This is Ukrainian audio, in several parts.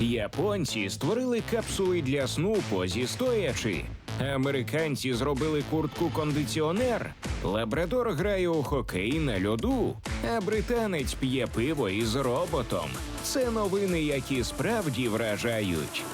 Японці створили капсули для сну позі стоячи. Американці зробили куртку кондиціонер. Лабрадор грає у хокей на льоду, а британець п'є пиво із роботом. Це новини, які справді вражають.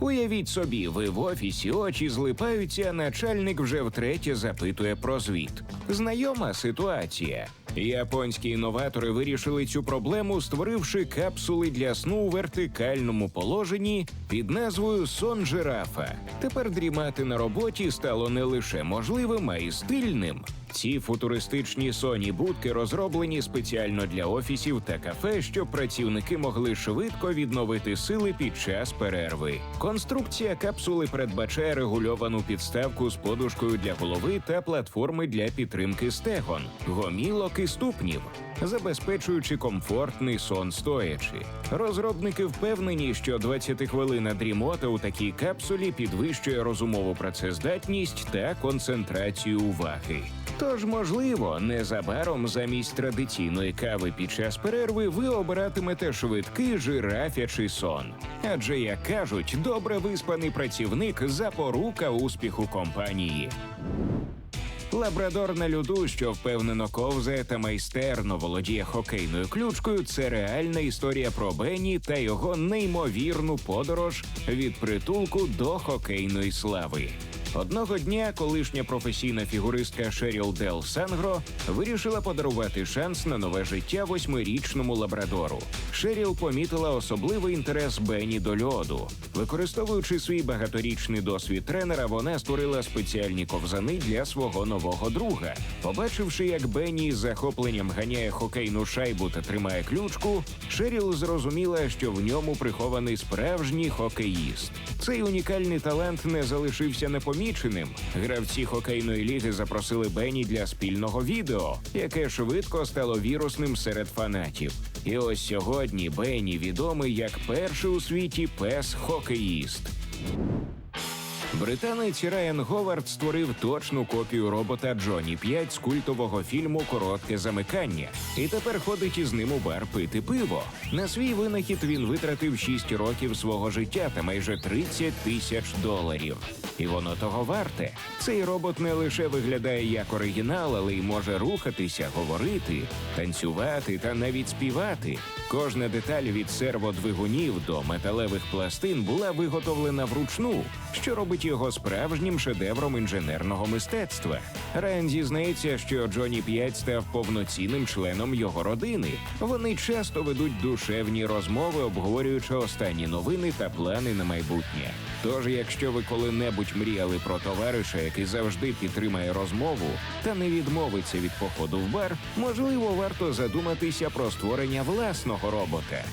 Уявіть собі, ви в офісі очі злипаються, а начальник вже втретє запитує про звіт. Знайома ситуація. Японські інноватори вирішили цю проблему, створивши капсули для сну у вертикальному положенні під назвою Сон жирафа. Тепер дрімати на роботі стало не лише можливим, а й стильним. Ці футуристичні соні будки розроблені спеціально для офісів та кафе, щоб працівники могли швидко відновити сили під час перерви. Конструкція капсули передбачає регульовану підставку з подушкою для голови та платформи для підтримки стегон, гомілок і ступнів. Забезпечуючи комфортний сон стоячи, розробники впевнені, що 20 хвилина дрімота у такій капсулі підвищує розумову працездатність та концентрацію уваги. Тож, можливо, незабаром замість традиційної кави під час перерви ви обиратимете швидкий жирафячий сон. Адже, як кажуть, добре виспаний працівник запорука успіху компанії. Лабрадор на льоду, що впевнено ковзає та майстерно володіє хокейною ключкою, це реальна історія про Бенні та його неймовірну подорож від притулку до хокейної слави. Одного дня колишня професійна фігуристка Шеріл Дел Сангро вирішила подарувати шанс на нове життя восьмирічному лабрадору. Шеріл помітила особливий інтерес Бенні до льоду. Використовуючи свій багаторічний досвід тренера, вона створила спеціальні ковзани для свого нового друга. Побачивши, як Бенні з захопленням ганяє хокейну шайбу та тримає ключку, Шеріл зрозуміла, що в ньому прихований справжній хокеїст. Цей унікальний талант не залишився непоміченим. Гравці хокейної ліги запросили Бенні для спільного відео, яке швидко стало вірусним серед фанатів. І ось сьогодні Бенні відомий як перший у світі пес-хокеїст. Британець Райан Говард створив точну копію робота Джоні 5 з культового фільму Коротке замикання і тепер ходить із ним у бар пити пиво. На свій винахід він витратив 6 років свого життя та майже 30 тисяч доларів. І воно того варте. Цей робот не лише виглядає як оригінал, але й може рухатися, говорити, танцювати та навіть співати. Кожна деталь від серводвигунів до металевих пластин була виготовлена вручну, що робить його справжнім шедевром інженерного мистецтва. Райан зізнається, що Джоні 5 став повноцінним членом його родини. Вони часто ведуть душевні розмови, обговорюючи останні новини та плани на майбутнє. Тож, якщо ви коли-небудь мріяли про товариша, який завжди підтримає розмову та не відмовиться від походу в бар, можливо, варто задуматися про створення власного робота.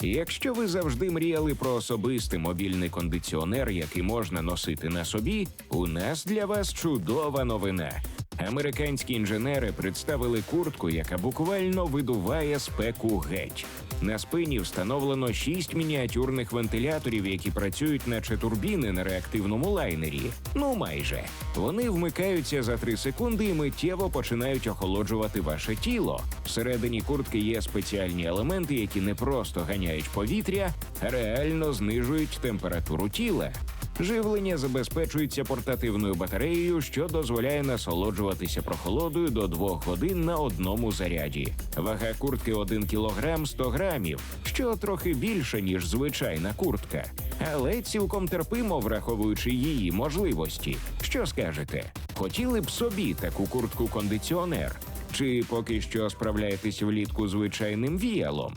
Якщо ви завжди мріяли про особистий мобільний кондиціонер, який можна носити на собі, у нас для вас чудова новина. Американські інженери представили куртку, яка буквально видуває спеку геть. На спині встановлено шість мініатюрних вентиляторів, які працюють наче турбіни на реактивному лайнері. Ну майже вони вмикаються за 3 секунди і миттєво починають охолоджувати ваше тіло. Всередині куртки є спеціальні елементи, які не просто ганяють повітря, а реально знижують температуру тіла. Живлення забезпечується портативною батареєю, що дозволяє насолоджуватися прохолодою до 2 годин на одному заряді. Вага куртки 1 кг 100 грамів, що трохи більше ніж звичайна куртка, але цілком терпимо, враховуючи її можливості. Що скажете? Хотіли б собі таку куртку кондиціонер? Чи поки що справляєтесь влітку звичайним віялом?